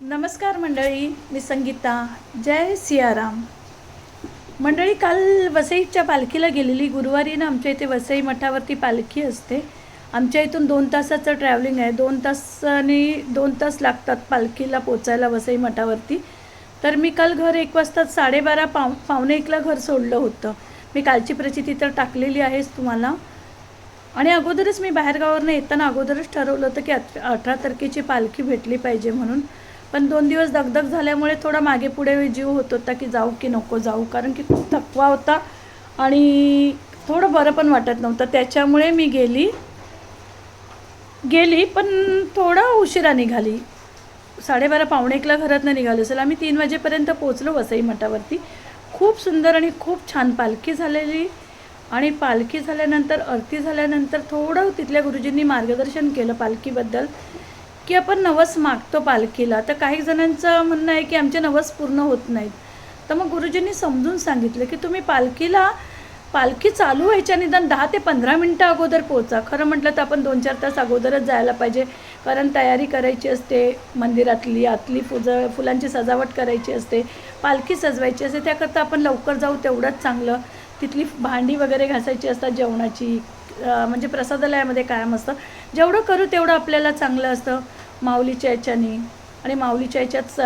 नमस्कार मंडळी मी संगीता. जय सियाराम. मंडळी काल वसईच्या पालखीला गेलेली गुरुवारी ना आमच्या इथे वसई मठावरती पालखी असते. आमच्या इथून दोन तासाचं ट्रॅव्हलिंग आहे. दोन तासाने दोन तास लागतात पालखीला पोचायला वसई मठावरती. तर मी काल घर एक वाजता साडेबारा पाव पावणे एकला घर सोडलं होतं. मी कालची प्रचिती तर टाकलेली आहेच तुम्हाला. आणि अगोदरच मी बाहेरगावावरनं येताना अगोदरच ठरवलं होतं की अठ अठरा तारखेची पालखी भेटली पाहिजे म्हणून. पण दोन दिवस दगदग झाल्यामुळे थोडा मागे पुढे जीव होत होता की जाऊ की नको जाऊ. कारण की खूप थकवा होता आणि थोडं बरं पण वाटत नव्हतं. त्याच्यामुळे मी गेली. गेली पण थोडा उशिरा निघाली. साडेबारा पावणे एकला घरातनं निघालो असेल. आम्ही तीन वाजेपर्यंत पोचलो वसई मठावरती. खूप सुंदर आणि खूप छान पालखी झालेली. आणि पालखी झाल्यानंतर आरती झाल्यानंतर थोडं तिथल्या गुरुजींनी मार्गदर्शन केलं पालखीबद्दल. की आपण नवस मागतो पालखीला. तर काही जणांचं म्हणणं आहे की आमचे नवस पूर्ण होत नाहीत. तर मग गुरुजींनी समजून सांगितलं की तुम्ही पालखीला पालखी चालू व्हायच्या निदान दहा ते पंधरा मिनटं अगोदर पोचा खरं म्हटलं तर आपण दोन चार तास अगोदरच जायला पाहिजे. कारण तयारी करायची असते मंदिरातली आतली फुज फुलांची सजावट करायची असते पालखी सजवायची असते. त्याकरता आपण लवकर जाऊ तेवढंच चांगलं. तिथली भांडी वगैरे घासायची असतात जेवणाची. म्हणजे प्रसादालयामध्ये कायम असतं. जेवढं करू तेवढं आपल्याला चांगलं असतं. माऊलीच्या याच्याने. आणि माऊलीच्या याच्यात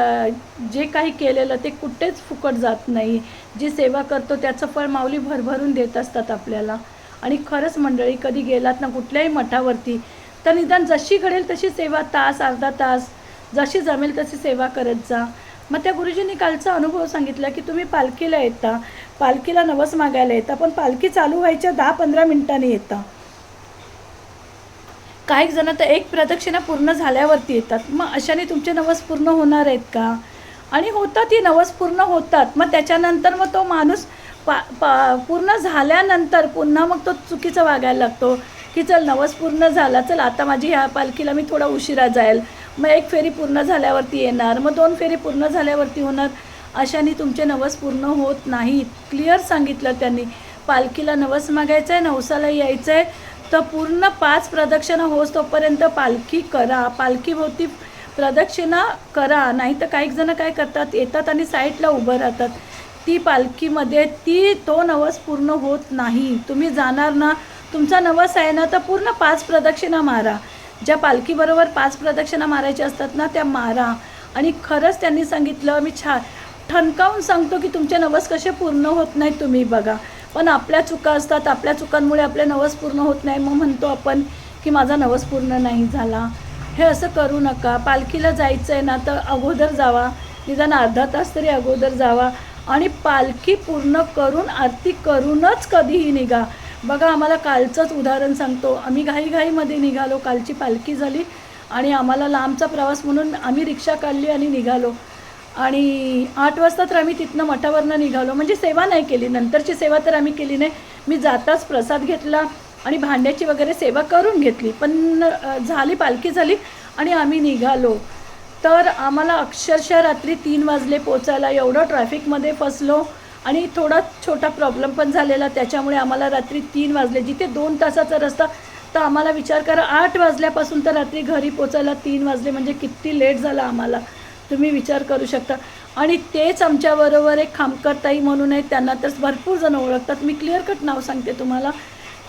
जे काही केलेलं ते कुठेच फुकट जात नाही. जी सेवा करतो त्याचं फळ माऊली भरभरून देत असतात आपल्याला. आणि खरंच मंडळी कधी गेलात ना कुठल्याही मठावरती तर निदान जशी घडेल तशी सेवा तास अर्धा तास जशी जमेल तशी सेवा करत जा. मग त्या गुरुजींनी कालचा अनुभव सांगितला की तुम्ही पालखीला येता. पालखीला नवस मागायला येता पण पालखी चालू व्हायच्या दहा पंधरा मिनिटांनी येता. काही जण तर एक प्रदक्षिणा पूर्ण झाल्यावरती येतात. मग अशाने तुमचे नवस पूर्ण होणार आहेत का? आणि होतात ही नवस पूर्ण होतात. मग त्याच्यानंतर मग तो माणूस पा पा पूर्ण झाल्यानंतर पुन्हा मग तो चुकीचं वागायला लागतो. की चल नवस पूर्ण झाला चल आता माझी ह्या पालखीला मी थोडा उशिरा जाईल. मग एक फेरी पूर्ण झाल्यावरती येणार मग दोन फेरी पूर्ण झाल्यावरती होणार. अशाने तुमचे नवस पूर्ण होत नाहीत. क्लिअर सांगितलं त्यांनी. पालखीला नवस मागायचं आहे नवसाला यायचं आहे तर पूर्ण पाच प्रदक्षिणा होस तोपर्यंत पालखी करा. पालखीभोवती प्रदक्षिणा करा. नाही तर काही जण काय करतात येतात आणि साईडला उभं राहतात. ती पालखीमध्ये ती तो नवस पूर्ण होत नाही. तुम्ही जाणार ना तुमचा नवस आहे ना तर पूर्ण पाच प्रदक्षिणा मारा. ज्या पालखीबरोबर पाच प्रदक्षिणा मारायच्या असतात ना त्या मारा. आणि खरंच त्यांनी सांगितलं मी छा ठणकावून सांगतो की तुमचे नवस कसे पूर्ण होत नाहीत तुम्ही बघा. पण आपल्या चुका असतात आपल्या चुकांमुळे आपले नवस पूर्ण होत नाही. मग म्हणतो आपण की माझा नवस पूर्ण नाही झाला. हे असं करू नका. पालखीला जायचं आहे ना तर अगोदर जावा. निदान अर्धा तास तरी अगोदर जावा. आणि पालखी पूर्ण करून आरती करूनच कधीही निघा. बघा आम्हाला कालचंच उदाहरण सांगतो. आम्ही घाईघाईमध्ये निघालो. कालची पालखी झाली आणि आम्हाला लांबचा प्रवास म्हणून आम्ही रिक्षा काढली आणि निघालो. आणि आठ वाजता तर आम्ही तिथनं मठावरनं निघालो. म्हणजे सेवा नाही केली. नंतरची सेवा तर आम्ही केली नाही. मी जाताच प्रसाद घेतला आणि भांड्याची वगैरे सेवा करून घेतली. पण झाली पालखी झाली आणि आम्ही निघालो. तर आम्हाला अक्षरशः रात्री तीन वाजले पोचायला. एवढं ट्रॅफिकमध्ये फसलो आणि थोडा छोटा प्रॉब्लेम पण झालेला. त्याच्यामुळे आम्हाला रात्री तीन वाजले. जिथे दोन तासाचा रस्ता तर आम्हाला विचार करा आठ वाजल्यापासून तर रात्री घरी पोचायला तीन वाजले. म्हणजे किती लेट झाला आम्हाला. तुम्ही विचार करू शकता. आणि तेच आमच्याबरोबर एक खामकरताई म्हणून आहेत त्यांना तर भरपूर जण ओळखतात. मी क्लिअर कट नाव सांगते तुम्हाला.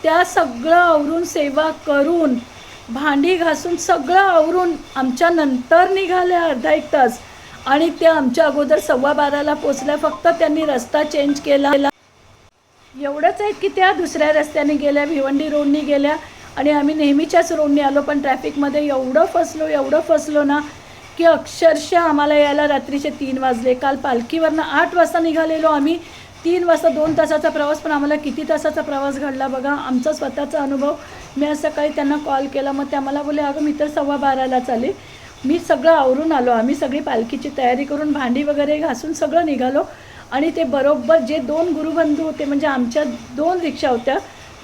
त्या सगळं आवरून सेवा करून भांडी घासून सगळं आवरून आमच्या नंतर निघाल्या अर्धा एक तास. आणि त्या आमच्या अगोदर सव्वा बाराला पोचल्या फक्त त्यांनी रस्ता चेंज केला. एवढंच आहे की त्या दुसऱ्या रस्त्याने गेल्या भिवंडी रोडनी गेल्या. आणि आम्ही नेहमीच्याच रोडनी आलो पण ट्रॅफिकमध्ये एवढं फसलो एवढं फसलो ना की अक्षरशः आम्हाला यायला रात्रीचे तीन वाजले. काल पालखीवरनं आठ वाजता निघालेलो आम्ही. तीन वाजता दोन तासाचा प्रवास पण आम्हाला किती तासाचा प्रवास घडला बघा. आमचा स्वतःचा अनुभव. मी आज सकाळी त्यांना कॉल केला. मग त्या मला बोले अगं मी तर सव्वा बारालाच आले मी सगळं आवरून आलो. आम्ही सगळी पालखीची तयारी करून भांडी वगैरे घासून सगळं निघालो. आणि ते बरोबर जे दोन गुरुबंधू होते म्हणजे आमच्या दोन रिक्षा होत्या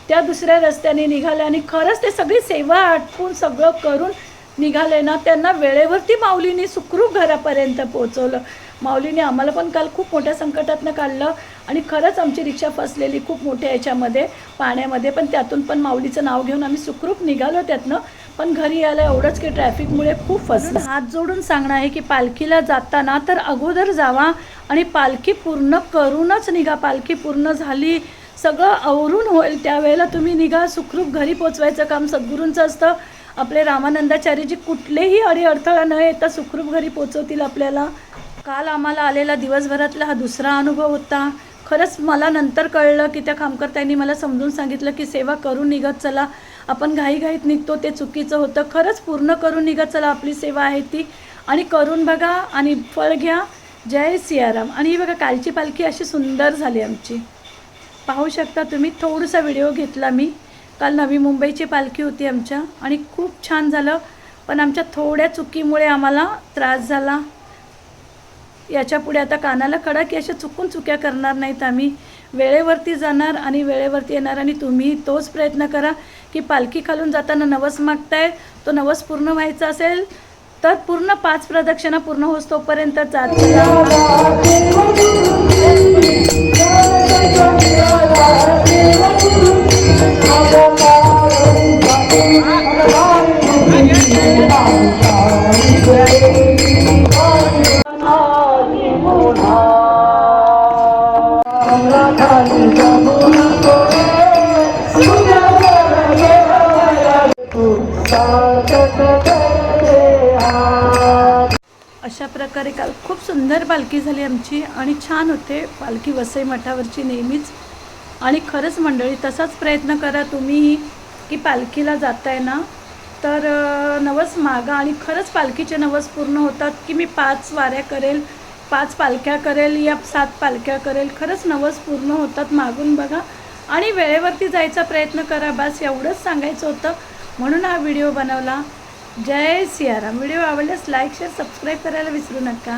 त्या दुसऱ्या रस्त्याने निघाल्या. आणि खरंच ते सगळी सेवा आटपून सगळं करून निघाले ना त्यांना वेळेवरती माऊलीने सुखरूप घरापर्यंत पोहोचवलं. माऊलीने आम्हाला पण काल खूप मोठ्या संकटातनं काढलं आणि खरंच आमची रिक्षा फसलेली खूप मोठ्या याच्यामध्ये पाण्यामध्ये पण त्यातून पण माऊलीचं नाव घेऊन आम्ही सुखरूप निघालो त्यातनं. पण घरी यायला एवढंच की ट्रॅफिकमुळे खूप फसलं. हात जोडून सांगणं आहे की पालखीला जाताना तर अगोदर जावा आणि पालखी पूर्ण करूनच निघा. पालखी पूर्ण झाली सगळं आवरून होईल. त्यावेळेला तुम्ही निघा सुखरूप घरी पोचवायचं काम सद्गुरूंचं असतं. आपले रामानंदाचार्यजी कुठलेही अडीअडथळा न येता सुखरूप घरी पोचवतील आपल्याला. काल आम्हाला आलेला दिवसभरातला हा दुसरा अनुभव होता. खरंच मला नंतर कळलं की त्या खामकर्त्यांनी मला समजून सांगितलं की सेवा करून निघत चला. आपण घाईघाईत निघतो ते चुकीचं होतं. खरंच पूर्ण करून निघत चला आपली सेवा आहे ती. आणि करून बघा आणि फळ घ्या. जय सियाराम. आणि ही बघा कालची पालखी अशी सुंदर झाली आमची. पाहू शकता तुम्ही थोडासा व्हिडिओ घेतला मी. काल नवी मुंबईची पालखी होती आमच्या आणि खूप छान झालं. पण आमच्या थोड्या चुकीमुळे आम्हाला त्रास झाला. याच्यापुढे आता कानाला कडा की अशा चुकून चुक्या करणार नाहीत आम्ही. वेळेवरती जाणार आणि वेळेवरती येणार आणि तुम्ही तोच प्रयत्न करा की पालखी खालून जाताना नवस मागताय तो नवस पूर्ण व्हायचा असेल तर पूर्ण पाच प्रदक्षिणा पूर्ण होतोपर्यंत जात अशा प्रकारे काल खूप सुंदर पालखी झाली आमची आणि छान होते. पालखी वसई मठावरची नेहमीच आणि खरंच मंडळी तसाच प्रयत्न करा तुम्ही की पालखीला जाताय ना तर नवस मागा आणि खरंच पालखीचे नवस पूर्ण होतात की मी पाच वाऱ्या करेल पाच पालख्या करेल या सात पालख्या करेल खरंच नवस पूर्ण होतात मागून बघा. आणि वेळेवरती जायचा प्रयत्न करा बस एवढंच सांगायचं होतं. म्हणून हा व्हिडिओ बनवला. जय सियाराम. व्हिडिओ आवडल्यास लाईक शेअर सबस्क्राईब करायला विसरू नका.